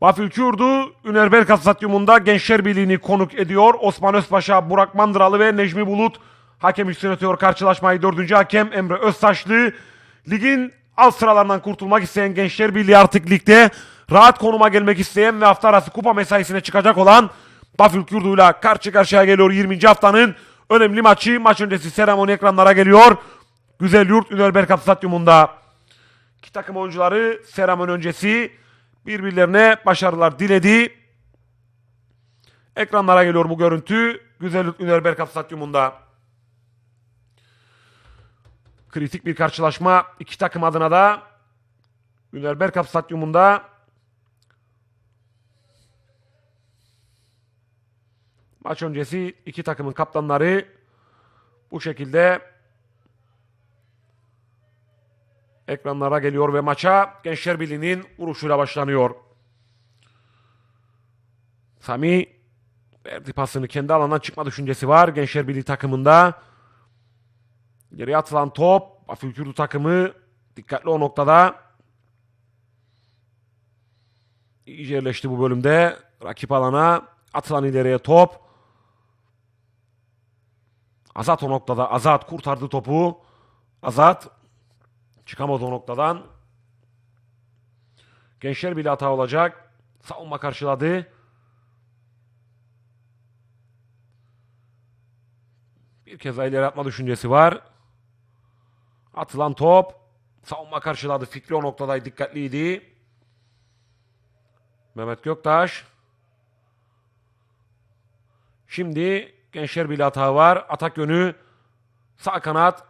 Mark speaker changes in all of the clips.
Speaker 1: Bafül Kürdu, Üner Belkat Stadyumunda Gençler Birliği'ni konuk ediyor. Osman Özpaşa, Burak Mandıralı ve Necmi Bulut hakem üstünetiyor karşılaşmayı. Dördüncü hakem Emre Öztaşlı. Ligin alt sıralarından kurtulmak isteyen Gençler Birliği artık ligde rahat konuma gelmek isteyen ve hafta arası kupa mesaisine çıkacak olan Bafül Kürdu'yla karşı karşıya geliyor 20. haftanın önemli maçı. Maç öncesi seremoni ekranlara geliyor. Güzel Yurt Ünel Belkat Stadyumunda. İki takım oyuncuları seremoni öncesi birbirlerine başarılar diledi. Ekranlara geliyor bu görüntü. Güzel Yurt Ünel Belkat Stadyumunda. Kritik bir karşılaşma iki takım adına da Ünel Belkat Stadyumunda Maç öncesi iki takımın kaptanları bu şekilde ekranlara geliyor ve maça Gençler Birliği'nin vuruşuyla başlanıyor. Sami verdi pasını kendi alandan çıkma düşüncesi var Gençler Birliği takımında. Geriye atılan top Afilkürdu takımı dikkatli o noktada. İyice yerleşti bu bölümde. Rakip alana atılan ileriye top. Azat o noktada. Azat kurtardı topu. Azat çıkamadı o noktadan. Gençler bile hata olacak. Savunma karşıladı. Bir kez daha ileri atma düşüncesi var. Atılan top. Savunma karşıladı. Fikri o noktadaydı. Dikkatliydi. Mehmet Göktaş. Şimdi Gençler Birliği hata var. Atak yönü sağ kanat.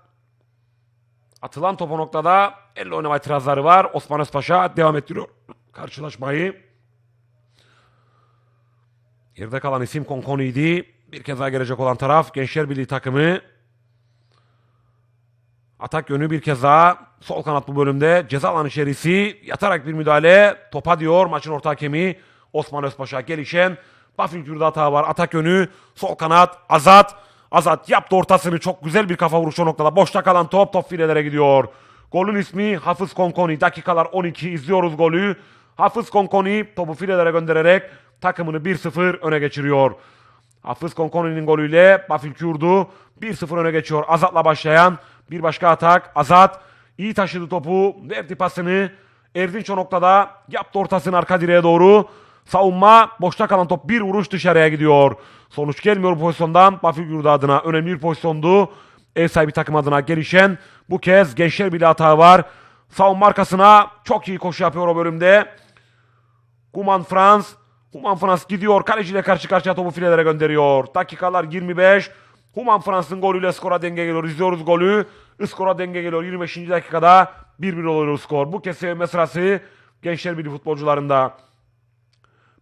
Speaker 1: Atılan topu noktada elle oynama itirazları var. Osman Özpaşa devam ettiriyor karşılaşmayı. Geride kalan isim Konkoni'ydi. Bir kez daha gelecek olan taraf Gençler Birliği takımı. Atak yönü bir kez daha sol kanat bu bölümde. Ceza alanı içerisi yatarak bir müdahale. Topa diyor maçın orta hakemi Osman Özpaşa gelişen. Bafil Kürde hata var. Atak yönü sol kanat Azat. Azat yaptı ortasını çok güzel bir kafa vuruşu noktada. Boşta kalan top top filelere gidiyor. Golün ismi Hafız Konkoni. Dakikalar 12 izliyoruz golü. Hafız Konkoni topu filelere göndererek takımını 1-0 öne geçiriyor. Hafız Konkoni'nin golüyle Bafil Kürdu 1-0 öne geçiyor. Azat'la başlayan bir başka atak. Azat iyi taşıdı topu. Verdi pasını. Erdinç o noktada yaptı ortasını arka direğe doğru. Savunma boşta kalan top bir vuruş dışarıya gidiyor. Sonuç gelmiyor bu pozisyondan. Bafil adına önemli bir pozisyondu. Ev sahibi takım adına gelişen bu kez gençler bile hata var. Savunma arkasına çok iyi koşu yapıyor o bölümde. Kuman Frans. Human Frans gidiyor. Kaleciyle karşı karşıya topu filelere gönderiyor. Dakikalar 25. Human Frans'ın golüyle skora denge geliyor. İzliyoruz golü. Skora denge geliyor. 25. dakikada 1-1 oluyor skor. Bu kez sevinme sırası Gençler Birliği futbolcularında.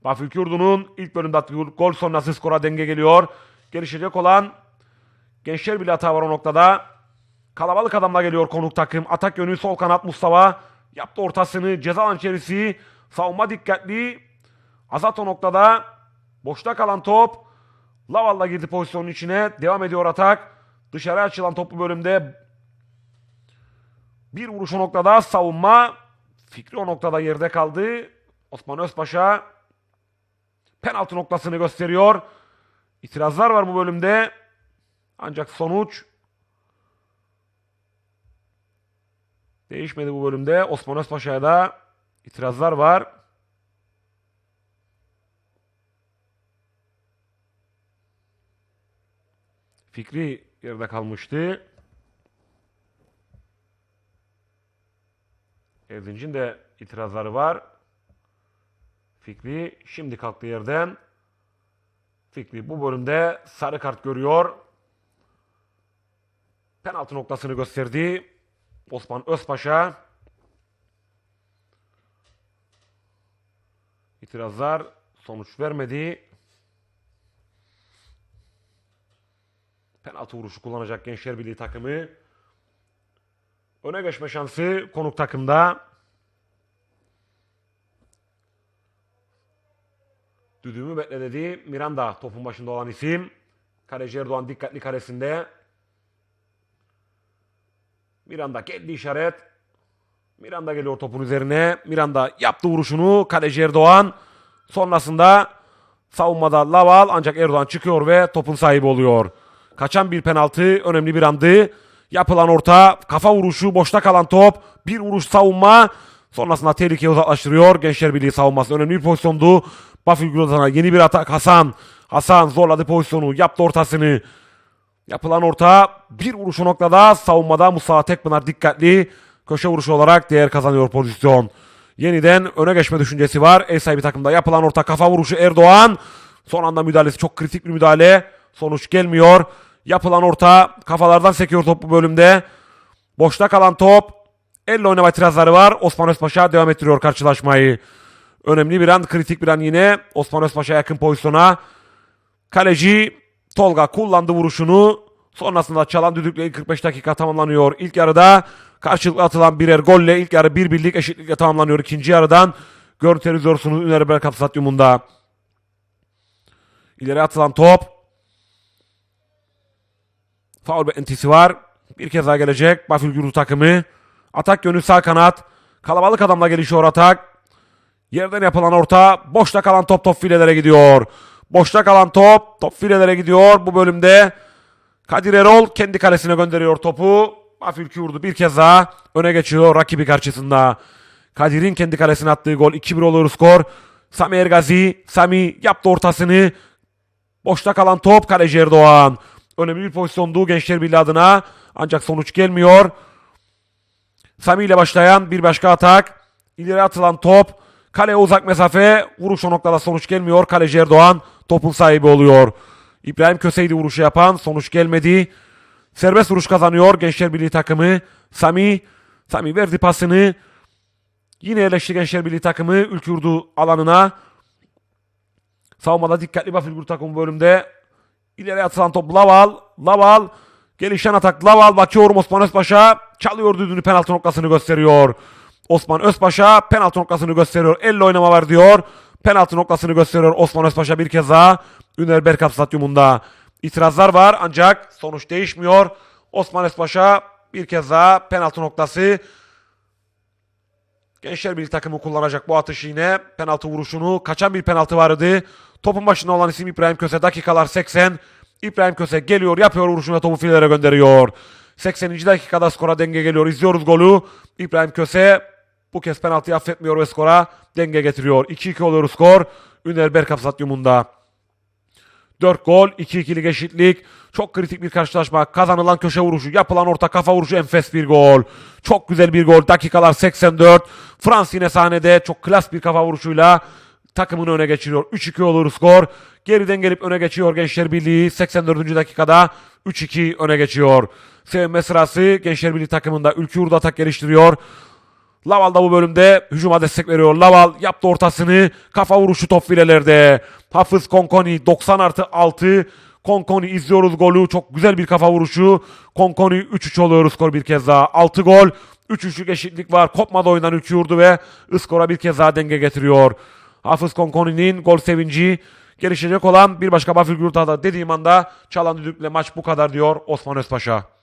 Speaker 1: Bafil Kürdu'nun ilk bölümde attığı gol sonrası skora denge geliyor. Gelişecek olan Gençler Birliği hata var o noktada. Kalabalık adamla geliyor konuk takım. Atak yönü sol kanat Mustafa. Yaptı ortasını. Ceza alan içerisi. Savunma dikkatli. Azat o noktada. Boşta kalan top. Laval'la girdi pozisyonun içine. Devam ediyor atak. Dışarı açılan toplu bölümde bir vuruş o noktada savunma. Fikri o noktada yerde kaldı. Osman Özpaşa penaltı noktasını gösteriyor. İtirazlar var bu bölümde. Ancak sonuç değişmedi bu bölümde. Osman Özpaşa'ya da itirazlar var. Fikri yerde kalmıştı. Erdinç'in de itirazları var. Fikri şimdi kalktı yerden. Fikri bu bölümde sarı kart görüyor. Penaltı noktasını gösterdi. Osman Özpaşa. İtirazlar sonuç vermedi. Penaltı vuruşu kullanacak Gençler Birliği takımı. Öne geçme şansı konuk takımda. Düdüğümü bekle dedi. Miranda topun başında olan isim. Kaleci Erdoğan dikkatli karesinde. Miranda geldi işaret. Miranda geliyor topun üzerine. Miranda yaptı vuruşunu. Kaleci Erdoğan. Sonrasında savunmada Laval ancak Erdoğan çıkıyor ve topun sahibi oluyor. Kaçan bir penaltı önemli bir andı. Yapılan orta kafa vuruşu boşta kalan top bir vuruş savunma sonrasında tehlikeyi uzaklaştırıyor. Gençler Birliği savunması önemli bir pozisyondu. Bafil Güroltan'a yeni bir atak Hasan. Hasan zorladı pozisyonu yaptı ortasını. Yapılan orta bir vuruşu noktada savunmada Musa Tekpınar dikkatli köşe vuruşu olarak değer kazanıyor pozisyon. Yeniden öne geçme düşüncesi var. Ev sahibi takımda yapılan orta kafa vuruşu Erdoğan. Son anda müdahalesi çok kritik bir müdahale. Sonuç gelmiyor. Yapılan orta kafalardan sekiyor top bu bölümde. Boşta kalan top. Elle oynama itirazları var. Osman Özpaşa devam ettiriyor karşılaşmayı. Önemli bir an, kritik bir an yine. Osman Özpaşa yakın pozisyona. Kaleci Tolga kullandı vuruşunu. Sonrasında çalan düdükle ilk 45 dakika tamamlanıyor. İlk yarıda karşılıklı atılan birer golle ilk yarı bir birlik eşitlikle tamamlanıyor. İkinci yarıdan görüntüleri izliyorsunuz Üner Berkat Stadyumunda. İleri atılan top. Faul beklentisi var. Bir kez daha gelecek. Bafil Gürü takımı. Atak yönü sağ kanat. Kalabalık adamla gelişiyor atak. Yerden yapılan orta. Boşta kalan top top filelere gidiyor. Boşta kalan top top filelere gidiyor. Bu bölümde Kadir Erol kendi kalesine gönderiyor topu. Bafil Kürdü bir kez daha öne geçiyor rakibi karşısında. Kadir'in kendi kalesine attığı gol 2-1 olur skor. Sami Ergazi, Sami yaptı ortasını. Boşta kalan top kaleci Erdoğan. Önemli bir pozisyondu Gençler Birliği adına. Ancak sonuç gelmiyor. Sami ile başlayan bir başka atak. İleri atılan top. Kaleye uzak mesafe. Vuruş o noktada sonuç gelmiyor. Kaleci Erdoğan topun sahibi oluyor. İbrahim Köseydi vuruşu yapan. Sonuç gelmedi. Serbest vuruş kazanıyor Gençler Birliği takımı. Sami. Sami verdi pasını. Yine yerleşti Gençler Birliği takımı. Ülkürdü alanına. Savunmada dikkatli Bafil Gürü takımı bölümde. İleri atılan top Laval. Laval. Gelişen atak Laval. Bakıyorum Osman Özpaşa. Çalıyor düdüğünü penaltı noktasını gösteriyor. Osman Özpaşa penaltı noktasını gösteriyor. Elle oynama var diyor. Penaltı noktasını gösteriyor Osman Özpaşa bir kez daha. Üner Berkap Stadyumunda. İtirazlar var ancak sonuç değişmiyor. Osman Özpaşa bir kez daha penaltı noktası. Gençler Birliği takımı kullanacak bu atışı yine. Penaltı vuruşunu. Kaçan bir penaltı vardı. Topun başında olan isim İbrahim Köse. Dakikalar 80. İbrahim Köse geliyor, yapıyor vuruşunu ve topu filelere gönderiyor. 80. dakikada skora denge geliyor. İzliyoruz golü. İbrahim Köse bu kez penaltıyı affetmiyor ve skora denge getiriyor. 2-2 oluyor skor. Üner Berkap Stadyumunda. 4 gol, 2-2'lik eşitlik. Çok kritik bir karşılaşma. Kazanılan köşe vuruşu, yapılan orta kafa vuruşu enfes bir gol. Çok güzel bir gol. Dakikalar 84. Frans yine sahnede çok klas bir kafa vuruşuyla takımını öne geçiriyor. 3-2 olur skor. Geriden gelip öne geçiyor Gençler Birliği. 84. dakikada 3-2 öne geçiyor. Sevinme sırası Gençler Birliği takımında Ülkü Urda atak geliştiriyor. Laval da bu bölümde hücuma destek veriyor. Laval yaptı ortasını. Kafa vuruşu top filelerde. Hafız Konkoni 90 artı 6. Konkoni izliyoruz golü. Çok güzel bir kafa vuruşu. Konkoni 3-3 oluyor skor bir kez daha. 6 gol. 3-3'lük eşitlik var. Kopmadı oyundan 3 yurdu ve skora bir kez daha denge getiriyor. Hafız Konkoni'nin gol sevinci gelişecek olan bir başka Bafil Gürta'da dediğim anda çalan düdükle maç bu kadar diyor Osman Özpaşa.